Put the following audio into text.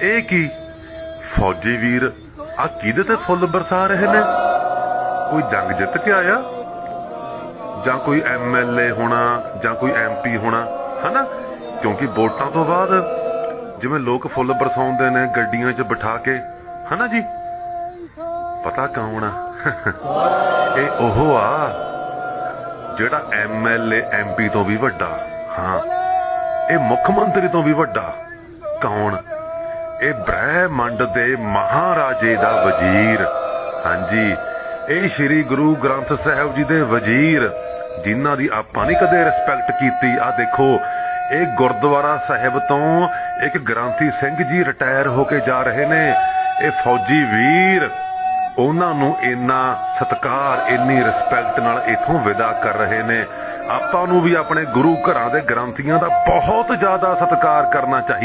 ਇਹ ਕੀ? ਫੌਜੀ ਵੀਰ ਆ ਕਿਹਦੇ ਤੇ ਫੁੱਲ ਬਰਸਾ ਰਹੇ ਨੇ? ਕੋਈ ਜੰਗ ਜਿੱਤ ਕੇ ਆਇਆ? ਜਾਂ ਕੋਈ ਐਮਐਲਏ ਹੋਣਾ, ਜਾਂ ਕੋਈ ਐਮਪੀ ਹੋਣਾ? ਹਨਾ? ਕਿਉਂਕਿ ਵੋਟਾਂ ਤੋਂ ਬਾਅਦ ਜਿਵੇਂ ਲੋਕ ਫੁੱਲ ਬਰਸਾਉਂਦੇ ਨੇ ਗੱਡੀਆਂ 'ਚ ਬਿਠਾ ਕੇ, ਹਨਾ ਜੀ? ਪਤਾ ਕੌਣ ਆ? ਇਹ ਉਹ ਆ, ਜਿਹੜਾ ਐਮਐਲਏ ਐਮਪੀ ਤੋਂ ਵੀ ਵੱਡਾ। ਹਾਂ, ਇਹ ਮੁੱਖ ਮੰਤਰੀ ਤੋਂ ਵੀ ਵੱਡਾ। ਕੌਣ ਇਹ ਬ੍ਰਹਿਮੰਡ ਦੇ ਮਹਾਰਾਜੇ ਦਾ ਵਜ਼ੀਰ। ਹਾਂਜੀ, ਇਹ ਸ੍ਰੀ ਗੁਰੂ ਗ੍ਰੰਥ ਸਾਹਿਬ ਜੀ ਦੇ ਵਜ਼ੀਰ, ਜਿਨ੍ਹਾਂ ਦੀ ਆਪਾਂ ਨਹੀਂ ਕਦੇ ਰਿਸਪੈਕਟ ਕੀਤੀ। ਆ ਦੇਖੋ, ਇਹ ਗੁਰਦੁਆਰਾ ਸਾਹਿਬ ਤੋਂ ਇੱਕ ਗ੍ਰੰਥੀ ਸਿੰਘ ਜੀ ਰਿਟਾਇਰ ਹੋ ਕੇ ਜਾ ਰਹੇ ਨੇ। ਇਹ ਫੌਜੀ ਵੀਰ, ਉਹਨਾਂ ਨੂੰ ਇੰਨਾ ਸਤਿਕਾਰ, ਇੰਨੀ ਰਿਸਪੈਕਟ ਨਾਲ ਇਥੋਂ ਵਿਦਾ ਕਰ ਰਹੇ ਨੇ। ਆਪਾਂ ਨੂੰ ਵੀ ਆਪਣੇ ਗੁਰੂ ਘਰਾਂ ਦੇ ਗ੍ਰੰਥੀਆਂ ਦਾ ਬਹੁਤ ਜ਼ਿਆਦਾ ਸਤਿਕਾਰ ਕਰਨਾ ਚਾਹੀਦਾ।